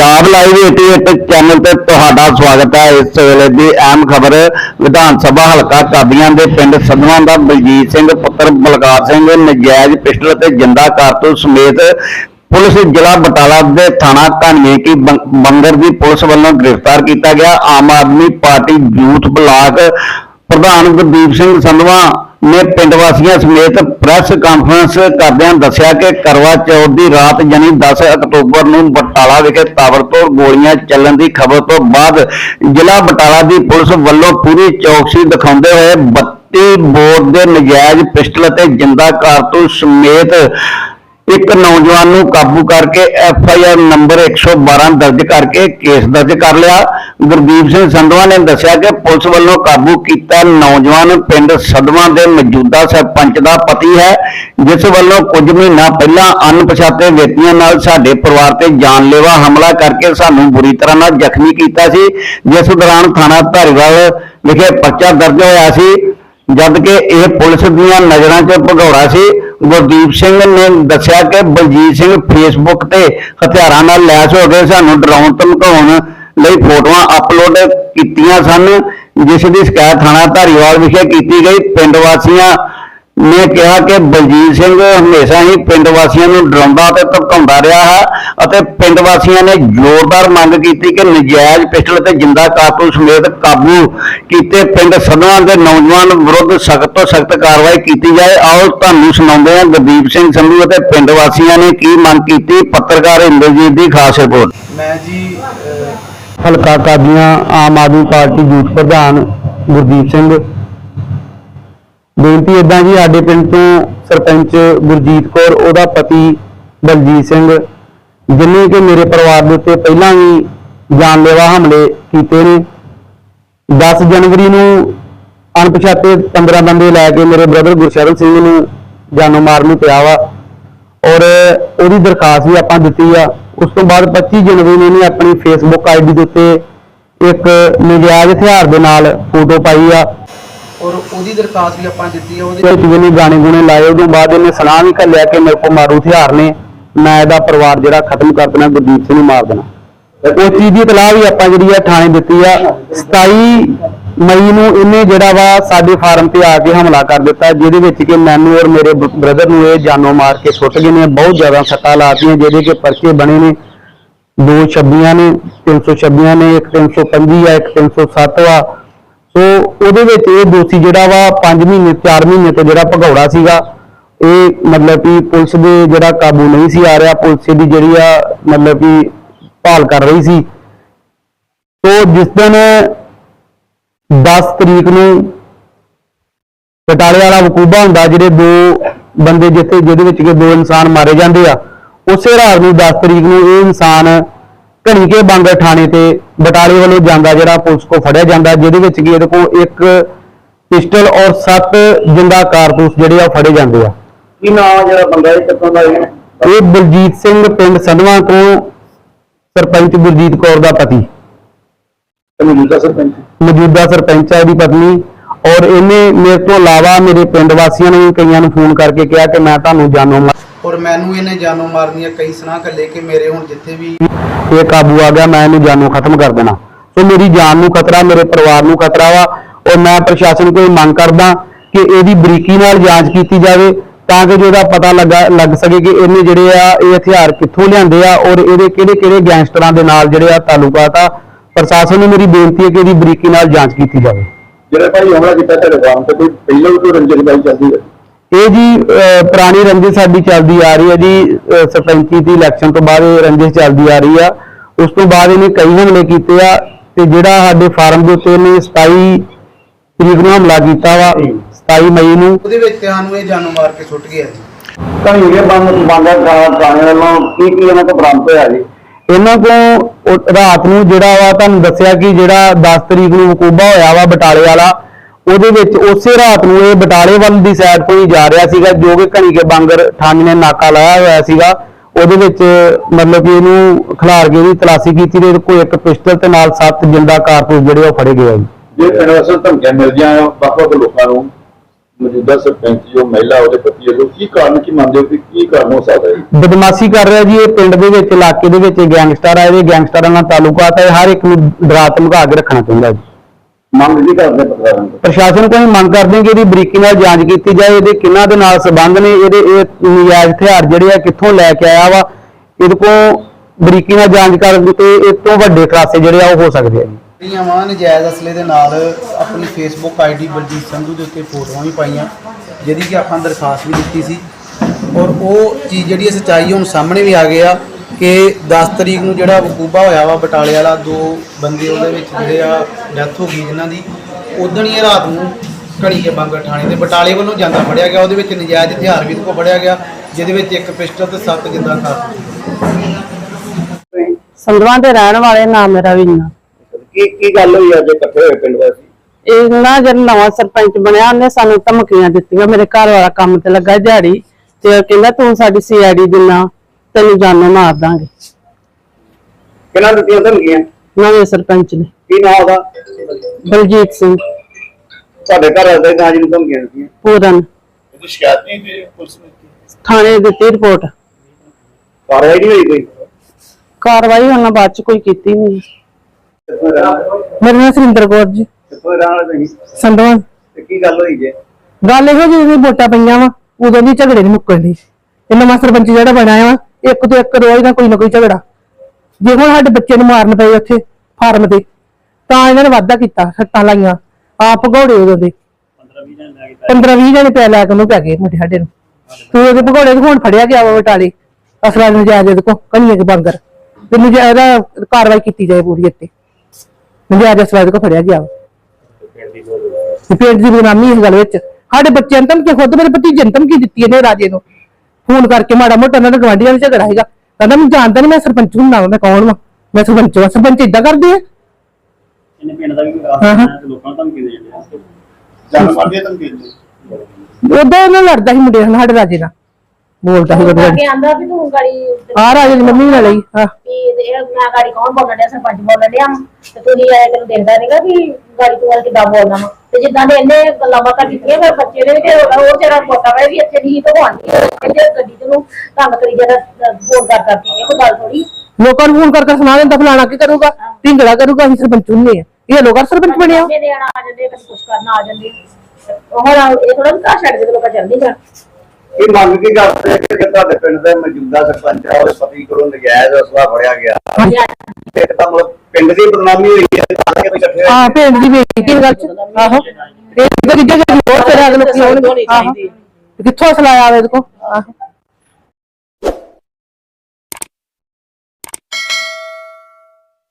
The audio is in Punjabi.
ਪੰਜਾਬ ਲਾਈਵ 88 ਚੈਨਲ ਤੇ ਤੁਹਾਡਾ ਸਵਾਗਤ ਹੈ। ਇਸ ਵੇਲੇ ਦੀ ਅਹਿਮ ਖਬਰ, ਵਿਧਾਨ ਸਭਾ ਹਲਕਾ ਕਾਦੀਆਂ ਦੇ ਪਿੰਡ ਸਦਵਾਂ ਦਾ ਬਲਜੀਤ ਸਿੰਘ, ਪੁੱਤਰ ਬਲਕਾਰ ਸਿੰਘ, ਨਜਾਇਜ਼ ਪਿਸਟਲ ਤੇ ਜਿੰਦਾ ਕਾਰਤੂਸ ਸਮੇਤ ਪੁਲਿਸ ਜ਼ਿਲ੍ਹਾ ਬਟਾਲਾ ਦੇ ਥਾਣਾ ਧਾਨੀਏ ਕੀ ਬੰਗਰ ਦੀ ਪੁਲਿਸ ਵੱਲੋਂ ਗ੍ਰਿਫਤਾਰ ਕੀਤਾ ਗਿਆ। Aam Aadmi party youth block ਪ੍ਰਧਾਨ ਗੁਰਦੀਪ ਸਿੰਘ ਸੰਧਵਾ ਨੇ ਪਿੰਡ ਵਾਸੀਆਂ ਸਮੇਤ ਪ੍ਰੈਸ ਕਾਨਫਰੰਸ ਕਰਦਿਆਂ ਦੱਸਿਆ ਕਿ ਕਰਵਾ ਚੌਥ ਦੀ ਰਾਤ ਯਾਨੀ 10 ਅਕਤੂਬਰ ਨੂੰ ਬਟਾਲਾ ਵਿਖੇ ਤਾਬੜਤੋੜ ਗੋਲੀਆਂ ਚੱਲਣ ਦੀ ਖਬਰ ਤੋਂ ਬਾਅਦ ਜ਼ਿਲ੍ਹਾ ਬਟਾਲਾ ਦੀ ਪੁਲਿਸ ਵੱਲੋਂ ਪੂਰੀ ਚੌਕਸੀ ਦਿਖਾਉਂਦੇ ਹੋਏ 32 ਬੋਰ ਦੇ ਨਜਾਇਜ਼ ਪਿਸਟਲ ਅਤੇ ਜਿੰਦਾ ਕਾਰਤੂਸ ਸਮੇਤ ਇੱਕ ਨੌਜਵਾਨ ਨੂੰ ਕਾਬੂ ਕਰਕੇ ਐਫ ਆਈ ਆਰ ਨੰਬਰ 112 ਦਰਜ ਕਰਕੇ ਕੇਸ ਦਰਜ ਕਰ ਲਿਆ। ਗੁਰਦੀਪ ਸਿੰਘ ਸੰਧਵਾ ਨੇ ਦੱਸਿਆ ਕਿ ਪੁਲਿਸ ਵੱਲੋਂ ਕਾਬੂ ਕੀਤਾ ਨੌਜਵਾਨ ਪਿੰਡ ਸਦਵਾ ਦੇ ਮੌਜੂਦਾ ਸਰਪੰਚ ਦਾ ਪਤੀ ਹੈ, ਜਿਸ ਵੱਲੋਂ ਕੁਝ ਮਹੀਨਾ ਪਹਿਲਾਂ ਅਣਪਛਾਤੇ ਵਿਅਕਤੀਆਂ ਨਾਲ ਸਾਡੇ ਪਰਿਵਾਰ ਤੇ ਜਾਨਲੇਵਾ ਹਮਲਾ ਕਰਕੇ ਸਾਨੂੰ ਬੁਰੀ ਤਰ੍ਹਾਂ ਨਾਲ ਜ਼ਖਮੀ ਕੀਤਾ ਸੀ, ਜਿਸ ਦੌਰਾਨ ਥਾਣਾ ਧਾਰੀਵਾਲ ਵਿਖੇ ਪਰਚਾ ਦਰਜ ਹੋਇਆ ਸੀ ਜਦ ਕਿ ਇਹ ਪੁਲਿਸ ਦੀਆਂ ਨਜ਼ਰਾਂ 'ਚ ਭਗੌੜਾ ਸੀ। ਗੁਰਦੀਪ ਸਿੰਘ ਨੇ ਦੱਸਿਆ ਕਿ ਬਲਜੀਤ ਸਿੰਘ ਫੇਸਬੁੱਕ ਤੇ ਹਥਿਆਰਾਂ ਨਾਲ ਲੈਸ ਹੋ ਕੇ ਸਾਨੂੰ ਡਰਾਉਣ, ਧਮਕਾਉਣ ਲਈ ਫੋਟੋਆਂ ਅਪਲੋਡ ਕੀਤੀਆਂ ਸਨ, ਜਿਸ ਦੀ ਸ਼ਿਕਾਇਤ ਥਾਣਾ ਧਾਰੀਵਾਲ ਵਿਖੇ ਕੀਤੀ ਗਈ। ਪਿੰਡ ਵਾਸੀਆਂ ਨੇ ਕਿਹਾ ਕਿ ਬਲਜੀਤ ਸਿੰਘ ਹਮੇਸ਼ਾ ਹੀ ਪਿੰਡ ਵਾਸੀਆਂ ਨੂੰ ਡਰਾਉਂਦਾ ਤੇ ਧਮਕਾਉਂਦਾ ਰਿਹਾ ਹੈ ਅਤੇ ਪਿੰਡ ਵਾਸੀਆਂ ਨੇ ਜ਼ੋਰਦਾਰ ਮੰਗ ਕੀਤੀ ਕਿ ਨਜਾਇਜ਼ ਪਿਸਟਲ ਤੇ ਜਿੰਦਾ ਕਾਰਤੂਸ ਸਮੇਤ ਕਾਬੂ ਕੀਤੇ ਪਿੰਡ ਸਦਵਾਂ ਦੇ ਨੌਜਵਾਨ ਵਿਰੁੱਧ ਸਖਤ ਤੋਂ ਸਖਤ ਕਾਰਵਾਈ ਕੀਤੀ ਜਾਏ। ਆਓ ਤੁਹਾਨੂੰ ਸੁਣਾਉਂਦੇ ਹਾਂ ਗੁਰਦੀਪ ਸਿੰਘ ਸੰਧੂ ਅਤੇ ਪਿੰਡ ਵਾਸੀਆਂ ਨੇ ਕੀ ਮੰਗ ਕੀਤੀ। ਪੱਤਰਕਾਰ ਇੰਦਰਜੀਤ ਦੀ ਖਾਸ ਰਿਪੋਰਟ। ਮੈਂ ਜੀ ਹਲਕਾ ਕਾਦੀਆਂ ਆਮ ਆਦਮੀ ਪਾਰਟੀ ਯੂਥ ਪ੍ਰਧਾਨ ਗੁਰਦੀਪ ਸਿੰਘ। ਬੇਨਤੀ ਇਦਾਂ ਜੀ, ਸਾਡੇ ਪਿੰਡ ਤੋਂ ਸਰਪੰਚ ਗੁਰਜੀਤ ਕੌਰ, ਉਹਦਾ ਪਤੀ ਬਲਜੀਤ ਸਿੰਘ। ਜਿਨੇ ਕਿ ਮੇਰੇ ਪਰਿਵਾਰ ਦੇ ਉੱਤੇ ਪਹਿਲਾਂ ਵੀ ਜਾਨਲੇਵਾ ਹਮਲੇ ਕੀਤੇ ਨੇ। 10 ਜਨਵਰੀ ਨੂੰ ਅਣਪਛਾਤੇ 15 ਬੰਦੇ ਲੈ ਕੇ ਮੇਰੇ ਬ੍ਰਦਰ ਗੁਰਸ਼ਰਨ ਸਿੰਘ ਨੂੰ ਜਾਨੋਂ ਮਾਰਨ ਨੂੰ ਪਿਆ ਵਾ। ਔਰ ਉਹਦੀ ਦਰਖਾਸਤ ਵੀ ਆਪਾਂ ਦਿੱਤੀ ਆ। ਉਸ ਤੋਂ ਬਾਅਦ 25 ਜਨਵਰੀ ਨੂੰ ਇਹਨੇ ਆਪਣੀ ਫੇਸਬੁੱਕ ਆਈਡੀ ਦੇ ਉੱਤੇ ਇੱਕ ਨਜਾਇਜ਼ ਹਥਿਆਰ ਦੇ ਨਾਲ ਫੋਟੋ ਪਾਈ ਆ। ਔਰ ਉਹਦੀ ਦਰਖਾਸਤ ਵੀ ਆਪਾਂ ਦਿੱਤੀ ਹੈ ਉਹਦੇ ਵਿੱਚ ਜਿਹਨੇ ਗਾਣੇ ਗੁਣੇ ਲਾਏ ਉਦੋਂ ਬਾਅਦ ਇਹਨੇ ਸੁਣਾ ਵੀ ਘੱਲਿਆ ਕਿ ਮੇਰੇ ਕੋਲ ਮਾਰੂ ਹਥਿਆਰ ਨੇ ਮੈਂ ਇਹਦਾ ਪਰਿਵਾਰ ਜਿਹੜਾ ਖਤਮ ਕਰ ਦੇਣਾ ਗੁਰਦੀਪ ਸਿੰਘ ਨੂੰ ਮਾਰ ਦੇਣਾ। ਉਹ ਚੀਜ਼ ਦੀ ਇਤਲਾਹ ਵੀ ਆਪਾਂ ਜਿਹੜੀ ਆ ਥਾਣੇ ਦਿੱਤੀ ਆ। 27 ਮਈ ਨੂੰ ਇਹਨੇ ਜਿਹੜਾ ਵਾ ਸਾਡੇ ਫਾਰਮ ਤੇ ਆ ਕੇ ਹਮਲਾ ਕਰ ਦਿੱਤਾ, ਜਿਹਦੇ ਵਿੱਚ ਕਿ ਮੈਨੂੰ ਔਰ ਮੇਰੇ ਬ੍ਰਦਰ ਨੂੰ ਇਹ ਜਾਨੋਂ ਮਾਰ ਕੇ ਸੁੱਟ ਗਏ ਨੇ, ਬਹੁਤ ਜ਼ਿਆਦਾ ਸੱਟਾਂ ਲਾਤੀਆਂ, ਜਿਹਦੇ ਕਿ ਪਰਚੇ ਬਣੇ ਨੇ। ਦੋ 26 ਨੇ 326 ਨੇ, ਇੱਕ 325 ਆ, ਇੱਕ 307 ਆ। ਸੋ ਉਹਦੇ ਵਿੱਚ ਇਹ ਦੋਸ਼ੀ ਜਿਹੜਾ ਵਾ 5 ਮਹੀਨੇ 4 ਮਹੀਨੇ ਤੋਂ ਜਿਹੜਾ ਭਗੌੜਾ ਸੀਗਾ, ਇਹ ਮਤਲਬ ਕਿ ਪੁਲਿਸ ਦੇ ਜਿਹੜਾ ਕਾਬੂ ਨਹੀਂ ਸੀ ਆ ਰਿਹਾ, ਪੁਲਿਸ ਦੀ ਜਿਹੜੀ ਆ ਮਤਲਬ ਕਿ ਭਾਲ ਕਰ ਰਹੀ ਸੀ। ਸੋ ਜਿਸ ਦਿਨ 10 ਤਰੀਕ ਨੂੰ ਬਟਾਲੇ ਵਾਲਾ ਵਕੂਬਾ ਹੁੰਦਾ ਜਿਹੜੇ ਦੋ ਬੰਦੇ ਜਿੱਥੇ ਜਿਹਦੇ ਵਿੱਚ ਕਿ ਦੋ ਇਨਸਾਨ ਮਾਰੇ ਜਾਂਦੇ ਆ ਉਸੇ ਰਾਤ ਨੂੰ 10 ਤਰੀਕ ਨੂੰ ਇਹ ਇਨਸਾਨ ਘਣੀਕੇ ਬਾਂਗਰ ਥਾਣੇ ਤੇ ਬਟਾਲੇ ਵੱਲੋਂ ਜਾਂਦਾ ਜਿਹੜਾ ਪੁਲਿਸ ਕੋ ਫੜਿਆ ਜਾਂਦਾ ਜਿਹਦੇ ਵਿੱਚ ਕਿ ਇਹਦੇ ਕੋਲ ਇੱਕ ਪਿਸਟਲ ਔਰ 7 ਜਿੰਦਾ ਕਾਰਤੂਸ ਜਿਹੜੇ ਆ ਉਹ ਫੜੇ ਜਾਂਦੇ ਆ। ਕੀ ਨਾਮ ਜਿਹੜਾ ਬੰਦਾ ਇਹ ਕਿੱਥੋਂ ਦਾ ਹੈ ਇਹ ਬਲਜੀਤ ਸਿੰਘ ਪਿੰਡ ਸੰਧਵਾਂ ਤੋਂ ਸਰਪੰਚ ਗੁਰਜੀਤ ਕੌਰ ਦਾ ਪਤੀ। ਤੇ ਮੌਜੂਦਾ ਸਰਪੰਚ? ਮੌਜੂਦਾ ਸਰਪੰਚ ਹੈ ਦੀ ਪਤਨੀ। ਔਰ ਇਹਨੇ ਮੇਰੇ ਤੋਂ ਇਲਾਵਾ ਮੇਰੇ ਪਿੰਡ ਵਾਸੀਆਂ ਨੂੰ ਵੀ ਕਈਆਂ ਨੂੰ ਫੋਨ ਕਰਕੇ ਕਿਹਾ ਕਿ ਮੈਂ ਤੁਹਾਨੂੰ ਜਾਨੋਂ ਮਾਰ ਔਰ ਮੈਨੂੰ ਇਹਨੇ ਜਾਨੋਂ ਮਾਰਨ ਦੀਆਂ ਕਈ ਸਲਾਹ ਕੱਲੇ ਕਿ ਮੇਰੇ ਹੁਣ ਜਿੱਥੇ ਵੀ ਇਹ ਕਾਬੂ ਆ ਗਿਆ ਮੈਂ ਇਹਨੂੰ ਜਾਨੋਂ ਖਤਮ ਕਰ ਦੇਣਾ। ਸੋ ਮੇਰੀ ਜਾਨ ਨੂੰ ਖਤਰਾ ਮੇਰੇ ਪਰਿਵਾਰ ਨੂੰ ਖਤਰਾ ਵਾ। ਔਰ ਮੈਂ ਪ੍ਰਸ਼ਾਸਨ ਕੋਲ ਮੰਗ ਕਰਦਾ ਕਿ ਇਹਦੀ ਬਰੀਕੀ ਨਾਲ ਜਾਂਚ ਕੀਤੀ ਜਾਵੇ ਤਾਂ ਕਿ ਜਿਹਦਾ ਪਤਾ ਲੱਗਾ ਲੱਗ ਸਕੇ ਕਿ ਇਹਨੇ ਜਿਹੜੇ ਆ ਇਹ ਹਥਿਆਰ ਕਿੱਥੋਂ ਲਿਆਂਦੇ ਆ ਔਰ ਇਹਦੇ ਕਿਹੜੇ ਕਿਹੜੇ ਗੈਂਗਸਟਰਾਂ ਦੇ ਨਾਲ ਜਿਹੜੇ ਆ ਤਾਲੁਕਾਤ ਆ ਪ੍ਰਸ਼ਾਸਨ ਨੂੰ ਮੇਰੀ ਬੇਨਤੀ ਹੈ ਕਿ ਇਹਦੀ ਬਰੀਕੀ ਨਾਲ ਜਾਂਚ ਕੀਤੀ ਜਾਵੇ। ਜਿਹੜਾ ਭਾਈ ਹਮਲਾ ਕੀਤਾ ਤੁਹਾਡੇ ਫਾਰਮ ਤੇ ਕੋਈ ਪਹਿਲਾਂ ਵੀ ਕੋਈ ਰੰਜਨ ਬਾਈ ਚੱਲਦੀ ਹੈ? ਇਹ ਜੀ ਅਹ, ਪੁਰਾਣੀ ਰੰਜਿਸ਼ ਸਾਡੀ ਚੱਲਦੀ ਆ ਰਹੀ ਹੈ ਜੀ ਅਹ, ਸਰਪੰਚੀ ਦੀ ਇਲੈਕਸ਼ਨ ਤੋਂ ਬਾਅਦ ਇਹ ਰੰਜਿਸ਼ ਚੱਲਦੀ ਆ ਰਹੀ ਆ। ਉਸ ਤੋਂ ਬਾਅਦ ਇਹਨੇ ਕਈ ਹਮਲੇ ਕੀਤੇ ਆ ਤੇ ਜਿਹੜਾ ਸਾਡੇ ਫਾਰਮ ਦੇ ਉੱਤੇ ਇਹਨੇ 27 ਤਰੀਕ ਨੂੰ ਹਮਲਾ ਕੀਤਾ ਵਾ 27 ਮਈ ਨੂੰ। ਉਹਦੇ ਵਿੱਚ ਸਾਨੂੰ ਇਹ ਜਾਨੋਂ ਮਾਰ ਕੇ ਸੁੱਟ ਗਿਆ ਜੀ। ਤਾਂ ਇਹ ਬੰਦ ਬੰਦਾ ਥਾਣੇ ਵੱਲੋਂ ਕੀ ਕੀ ਇਹਨਾਂ ਤੋਂ ਬਰਾਮਦ ਹੋਇਆ ਜੀ? ਇਹਨਾਂ ਕੋਲ ਰਾਤ ਨੂੰ ਜਿਹੜਾ ਵਾ ਤੁਹਾਨੂੰ ਦੱਸਿਆ ਕਿ ਜਿਹੜਾ 10 ਤਰੀਕ ਨੂੰ ਵਕੂਬਾ ਹੋਇਆ ਵਾ ਬਟਾਲੇ ਵਾਲਾ, ਉਹਦੇ ਵਿੱਚ ਉਸੇ ਰਾਤ ਨੂੰ ਇਹ ਬਟਾਲੇ ਵੱਲ ਦੀ ਸਾਈਡ ਤੋਂ ਹੀ ਜਾ ਰਿਹਾ ਸੀਗਾ, ਜੋ ਕਿ ਘਣੀ ਕੇ ਬਾਂਗਰ ਥਾਣੇ ਨੇ ਨਾਕਾ ਲਾਇਆ ਹੋਇਆ ਸੀਗਾ। ਉਹਦੇ ਵਿੱਚ ਮਤਲਬ ਕਿ ਇਹਨੂੰ ਖਿਲਾਰ ਕੇ ਇਹਦੀ ਤਲਾਸ਼ੀ ਕੀਤੀ ਤੇ ਇਹਦੇ ਇੱਕ ਪਿਸਟਲ ਤੇ ਨਾਲ ਸੱਤ ਜਿੰਦਾ ਕਾਰਤੂਸ ਜਿਹੜੇ ਉਹ ਫੜੇ ਗਏ ਜੀ। ਜੇ ਪਿੰਡ ਧਮਕੀਆਂ ਮਿਲ ਆ ਵੱਖ ਵੱਖ ਲੋਕਾਂ ਨੂੰ। ਮੌਜੂਦਾ ਸਰਪੰਚ ਜੋ ਮਹਿਲਾ ਉਹਦੇ ਪਤੀ ਵੱਲੋਂ ਕੀ ਕਾਰਨ ਕੀ ਮੰਨਦੇ ਹੋ ਕਿ ਕੀ ਕਾਰਨ ਹੋ ਸਕਦਾ ਹੈ? ਬਦਮਾਸ਼ੀ ਕਰ ਰਿਹਾ ਜੀ ਇਹ ਪਿੰਡ ਦੇ ਵਿੱਚ ਇਲਾਕੇ ਦੇ ਵਿੱਚ ਗੈਂਗਸਟਰ ਆ ਇਹਦੇ ਗੈਂਗਸਟਰਾਂ ਨਾਲ ਤਾਲੁਕਾਤ ਹੈ ਹਰ ਇੱਕ ਨੂੰ ਡਰਾ ਧਮਕਾ ਕੇ ਰੱਖਣਾ ਚਾਹੁੰਦਾ ਜੀ। ਮੰਗ ਕੀ ਕਰਦੇ ਪੱਤਰਕਾਰਾਂ ਤੋਂ? ਪ੍ਰਸ਼ਾਸਨ ਕੋਲ ਅਸੀਂ ਮੰਗ ਕਰਦੇ ਹਾਂ ਕਿ ਇਹਦੀ ਬਰੀਕੀ ਨਾਲ ਜਾਂਚ ਕੀਤੀ ਜਾਏ ਇਹਦੇ ਕਿਹਨਾਂ ਦੇ ਨਾਲ ਸੰਬੰਧ ਨੇ ਇਹਦੇ ਇਹ ਨਜਾਇਜ਼ ਹਥਿਆਰ ਜਿਹੜੇ ਆ ਕਿੱਥੋਂ ਲੈ ਕੇ ਆਇਆ ਵਾ ਇਹਦੇ ਕੋਲ ਬਰੀਕੀ ਨਾਲ ਜਾਂਚ ਕਰਨ ਤੇ ਇਸ ਤੋਂ ਵੱਡੇ ਖਲਾਸੇ ਜਿਹੜੇ ਆ ਉਹ ਹੋ ਸਕਦੇ ਆ ਜੀ। ਜਿਹੜੀਆਂ ਵਾਂ, ਨਜਾਇਜ਼ ਅਸਲੇ ਦੇ ਨਾਲ ਆਪਣੀ ਫੇਸਬੁੱਕ ਆਈਡੀ ਬਲਜੀਤ ਸੰਧੂ ਦੇ ਉੱਤੇ ਫੋਟੋਆਂ ਵੀ ਪਾਈਆਂ, ਜਿਹਦੀ ਕਿ ਆਪਾਂ ਦਰਖਾਸਤ ਵੀ ਦਿੱਤੀ ਸੀ। ਔਰ ਉਹ ਚੀਜ਼ ਜਿਹੜੀ ਹੈ ਸੱਚਾਈ ਹੁਣ ਸਾਹਮਣੇ ਵੀ ਆ ਗਿਆ ਕਿ 10 ਤਰੀਕ ਨੂੰ ਜਿਹੜਾ ਵਕੂਬਾ ਹੋਇਆ ਵਾ ਬਟਾਲੇ ਵਾਲਾ, ਦੋ ਬੰਦੇ ਉਹਦੇ ਵਿੱਚ ਜਿਹੜੇ ਆ ਡੈਥ ਹੋ ਗਈ ਜਿਨ੍ਹਾਂ ਦੀ ਉਦਣ ਹੀ ਰਾਤ ਨੂੰ ਘੜੀ ਕੇ ਬੰਗਰ ਥਾਣੇ ਦੇ ਬਟਾਲੇ ਵੱਲੋਂ ਜਾਂਦਾ ਫੜਿਆ ਗਿਆ, ਉਹਦੇ ਵਿੱਚ ਨਜਾਇਜ਼ ਹਥਿਆਰ ਵੀ ਕੋ ਫੜਿਆ ਗਿਆ, ਜਿਹਦੇ ਵਿੱਚ ਇੱਕ ਪਿਸਟਲ ਤੇ ਸੱਤ ਜਿੰਦਾ ਕਾਰਤੂਸ ਸੰਧਵਾਂ ਦੇ ਰਹਿਣ ਵਾਲੇ ਨਾਮ ਮੇਰਾ ਵੀਨਾ ਕੀ ਕੀ ਗੱਲ ਹੋਈ ਅੱਜ ਇਕੱਠੇ ਹੋਏ ਪਿੰਡ ਵਾਸੀ? ਇਹ ਨਾ ਜਦ ਨਵਾਂ ਸਰਪੰਚ ਬਣਿਆ ਉਹਨੇ ਸਾਨੂੰ ਧਮਕੀਆਂ ਦਿੱਤੀਆਂ ਮੇਰੇ ਘਰ ਵਾਲਾ ਕੰਮ ਤੇ ਲੱਗਾ ਦਿਹਾੜੀ ਤੇ ਉਹ ਕਹਿੰਦਾ ਤੂੰ ਸਾਡੀ ਸੀਆਈਡੀ ਦਿਨਾ ਤੈਨੂੰ ਜਾਨੋਂ ਮਾਰ ਦਾਂਗੇ। ਕਿਹਨਾਂ ਦਿੱਤੀਆਂ ਧਮਕੀਆਂ? ਨਵੇਂ ਸਰਪੰਚ ਨੇ। ਕੀ ਨਾਂ ਉਹਦਾ? ਬਲਜੀਤ ਸਿੰਘ। ਤੁਹਾਡੇ ਘਰ ਵਾਲੇ ਦਾ ਜੀ ਨੂੰ ਧਮਕੀਆਂ ਦਿੱਤੀਆਂ? ਪੂਰਨ। ਇਹਦੀ ਸ਼ਿਕਾਇਤ ਨਹੀਂ ਦੇ ਪੁਲਿਸ ਨੇ ਥਾਣੇ ਦਿੱਤੀ ਰਿਪੋਰਟ। ਕਾਰਵਾਈ ਨਹੀਂ ਹੋਈ ਕੋਈ? ਕਾਰਵਾਈ ਉਹਨਾਂ ਬਾਅਦ ਚ ਕੋਈ ਕੀਤੀ ਨਹੀਂ। ਮੇਰਾ ਨਾਮ ਸੁਰਿੰਦਰ ਕੌਰ ਜੀ। ਕਿੱਥੋਂ ਰਹਿਣ ਵਾਲੇ ਤੁਸੀਂ? ਸੰਧਵਾਂ। ਤੇ ਕੀ ਗੱਲ ਹੋਈ ਜੇ? ਗੱਲ ਇਹੋ ਜਿਹੀ ਵੀ ਵੋਟਾਂ ਪਈਆਂ ਵਾ ਉਦੋਂ ਦੀ ਝਗੜੇ ਨਹੀਂ ਮੁੱਕਣ ਦੀ ਇਹ ਨਵਾਂ ਸਰਪੰਚ ਜਿਹੜਾ ਬਣਾਇਆ ਵਾ ਇੱਕ ਤੋਂ ਇੱਕ ਰੋਜ਼ ਦਾ ਕੋਈ ਨਾ ਕੋਈ ਝਗੜਾ। ਜੇ ਹੁਣ ਸਾਡੇ ਬੱਚੇ ਨੂੰ ਮਾਰਨ ਪਏ ਉੱਥੇ ਫਾਰਮ ਤੇ ਤਾਂ ਇਹਨਾਂ ਨੇ ਵਾਅਦਾ ਕੀਤਾ ਸੱਟਾਂ ਲਾਈਆਂ। ਆਪ ਭਗੌੜੇ ਉਦੋਂ ਦੇ। 15 20 ਜਣੇ ਪੈ ਲੈ ਕੇ ਉਹਨੂੰ ਪੈ ਗਏ ਮੁੰਡੇ ਸਾਡੇ ਨੂੰ। ਤੂੰ ਉਹਦੇ ਭਗੌੜੇ ਨੂੰ ਹੁਣ ਫੜਿਆ ਗਿਆ ਵਾ ਬਟਾਲੇ। ਅਸਲਾ ਨਜਾਇਜ਼ ਦੇ ਕੋ ਕੰਨੀਏ ਕੇ ਬੰਗਰ। ਤੇ ਨਜਾਇਜ਼ ਦਾ ਕਾਰਵਾਈ ਕੀਤੀ ਜਾਏ ਪੂਰੀ ਇੱਥੇ। ਨਜਾਇਜ਼ ਅਸਲਾ ਦੇ ਕੋ ਫੜਿਆ ਗਿਆ ਤੇ ਪਿੰਡ ਦੀ ਬਦਨਾਮੀ ਇਸ ਗੱਲ ਵਿੱਚ। ਸਾਡੇ ਬੱਚਿਆਂ ਨੂੰ ਧਮਕੀ ਖੁਦ ਮੇਰੇ ਭਤੀਜੇ ਨੂੰ ਧਮਕੀ ਦਿੱਤੀ ਇਹਨੇ ਰਾਜੇ ਨੂੰ। ਫੋਨ ਕਰਕੇ ਮਾੜਾ ਮੋਟਾ ਉਹਨਾਂ ਦਾ ਗਵਾਂਢੀਆਂ ਨਾਲ ਝਗੜਾ ਹੈਗਾ ਕਹਿੰਦਾ ਮੈਂ ਜਾਣਦਾ ਨਹੀਂ ਮੈਂ ਸਰਪੰਚ ਹੁੰਦਾ ਵਾਂ ਮੈਂ ਕੌਣ ਵਾਂ? ਮੈਂ ਸਰਪੰਚ ਵਾਂ। ਸਰਪੰਚ ਇਦਾਂ ਕਰਦੇ ਆ। ਇਹਨੇ ਪਿੰਡ ਦਾ ਵੀ। ਤੇ ਲੋਕਾਂ ਨੂੰ ਧਮਕੀ ਦੇ ਜਾਂਦੇ ਆ। ਜਾਨ ਮਾਰਦੀ ਧਮਕੀ ਦਿੰਦੇ ਉਦੋਂ ਉਹਨਾਂ ਲੜਦਾ ਸੀ ਮੁੰਡੇ ਨਾਲ ਸਾਡੇ ਰਾਜੇ ਨਾਲ। ਬੋਲਦਾ ਸੀ ਉਹਦੇ ਅੱਗੇ ਆਂਦਾ ਵੀ ਤੂੰ ਗਾੜੀ ਆ ਰਾਜੇ ਦੀ ਮੰਮੀ ਨਾਲ ਲਈ ਹਾਂ ਵੀ ਇਹ ਮੈਂ ਗਾੜੀ ਕੌਣ ਬੋਲਣ ਡਿਆ ਸਰਪੰਚ ਬੋਲਣ ਡਿਆ। ਤੇ ਤੂੰ ਆਇਆ ਤੈਨੂੰ ਦੇਖਦਾ ਨਹੀਂਗਾ ਵੀ ਗਾੜੀ ਤੂੰ ਵਾਲ ਕਿੱਦਾਂ ਬੋਲਦਾ ਵਾ। ਤੇ ਜਿੱਦਾਂ ਦੇ ਇਹਨੇ ਗੱਲਾਂ ਬਾਤਾਂ ਕੀਤੀਆਂ ਫਿਰ ਬੱਚੇ ਨੇ ਵੀ ਤੇ ਉਹ ਤੇਰਾ ਪੋਤਾ ਵਾ ਵੀ ਇੱਥੇ ਨਹੀਂ ਭਗਵਾਨੀ ਇਹਦੇ ਗੱਡੀ ਤੇ ਨੂੰ ਤੰਗ ਕਰੀ ਜਾਂਦਾ ਫੋਨ ਕਰ ਕਰਕੇ ਇਹ ਕੋਈ ਗੱਲ ਥੋੜੀ ਲੋਕਾਂ ਨੂੰ ਫੋਨ ਕਰਕੇ ਸੁਣਾ ਦਿੰਦਾ ਫਲਾਣਾ ਕੀ ਕਰੂਗਾ? ਢਿੰਗੜਾ ਕਰੂਗਾ ਅਸੀਂ ਸਰਪੰਚ ਹੁੰਨੇ ਆ। ਇਹ ਲੋਕਾਂ ਦਾ ਸਰਪੰਚ ਬਣਿਆ। ਮੇਰੇ ਆ ਜਾਂਦੇ ਕਦੇ ਕੁਛ ਕਰਨ ਆ ਜਾਂਦੇ ਉਹ ਇਹ ਥੋੜਾ ਵੀ ਘਰ ਛੱਡ ਤੇ ਲੋਕਾਂ ਚੱਲ ਨਹੀਂ ਜਾਣ ਇਹ ਮੰਗ ਕੀ ਕਰਦੇ ਕਿ ਤੁਹਾਡੇ ਪਿੰਡ ਦੇ ਮੌਜੂਦਾ ਸਰਪੰਚ ਆ ਉਹਦੇ ਪਤੀ ਕੋਲੋਂ ਨਜਾਇਜ਼ ਅਸਲਾ ਫੜਿਆ ਗਿਆ। ਤੇ ਤਾਂ ਮਤਲਬ ਪਿੰਡ ਦੀ ਬਦਨਾਮੀ ਹੋਈ ਹੈ ਤਾਂ ਕਿ ਇਕੱਠੇ ਹੋਏ। ਹਾਂ ਪਿੰਡ ਦੀ ਕੀ ਗੱਲ ਚ ਆਹੋ। ਇਹ ਜਿਹੜੀ ਜਗ੍ਹਾ ਹੋਰ ਤੇ ਅਗਲੇ ਲੋਕੀ ਆਉਣਗੇ ਆਹੋ। ਤੇ ਕਿੱਥੋਂ ਅਸਲਾ ਆਵੇ ਇਹਦੇ ਕੋ ਆਹੋ।